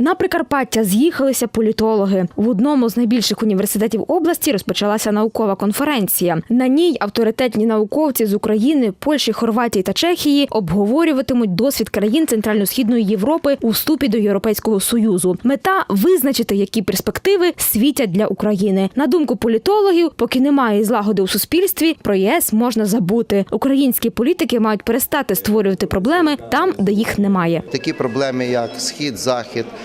На Прикарпаття з'їхалися політологи. В одному з найбільших університетів області розпочалася наукова конференція. На ній авторитетні науковці з України, Польщі, Хорватії та Чехії обговорюватимуть досвід країн Центрально-східної Європи у вступі до Європейського союзу. Мета визначити, які перспективи світять для України. На думку політологів, поки немає злагоди у суспільстві, про ЄС можна забути. Українські політики мають перестати створювати проблеми там, де їх немає. Такі проблеми, як схід, захід,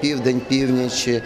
південь, північ, е,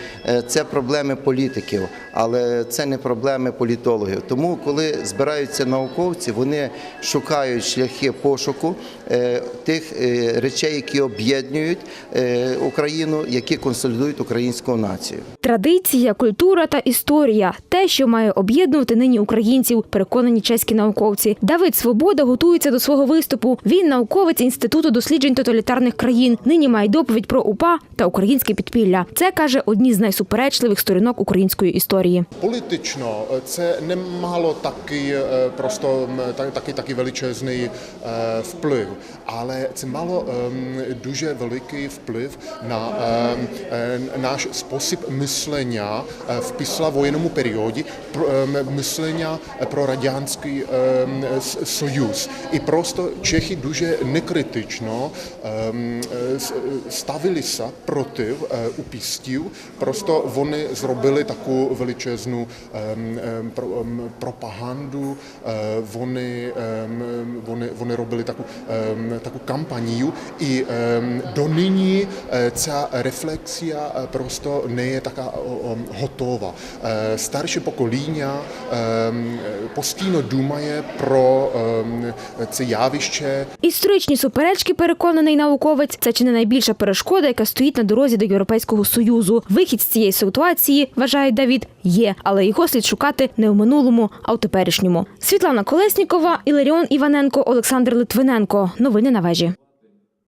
це проблеми політиків, але це не проблеми політологів. Тому, коли збираються науковці, вони шукають шляхи пошуку е, тих е, речей, які об'єднують е, Україну, які консолідують українську націю. Традиція, культура та історія те, що має об'єднувати нині українців, переконані чеські науковці. Давид Свобода готується до свого виступу. Він науковець інституту досліджень тоталітарних країн. Нині має доповідь про УПА та українське підпілля. Це каже одні з найсуперечливих сторінок української історії. Politično eh, це не мало такий е, просто такий такий величезний е, вплив, але це мало ем, дуже великий вплив на ем, е, наш спосіб мислення е, в післявоєнному періоді, ем, мислення про радянський союз. І просто Чехи дуже некритично е, ставилися проти ем, про- ем, пропаганду. е, Вони, ем, ем, вони, вони робили таку, ем, таку кампанію, і ем, донині е, ця рефлексія просто не є така готова. Старше покоління постійно думає про це явище, Історичні суперечки, переконаний науковець, це чи не найбільша перешкода, яка стоїть на дорозі до Європейського союзу. Вихід з цієї ситуації, вважає Давід, є, але його слід шукати не в минулому, а в теперішньому. Світлана Колеснікова, Іларіон Іваненко, Олександр Литвиненко. Новини на вежі.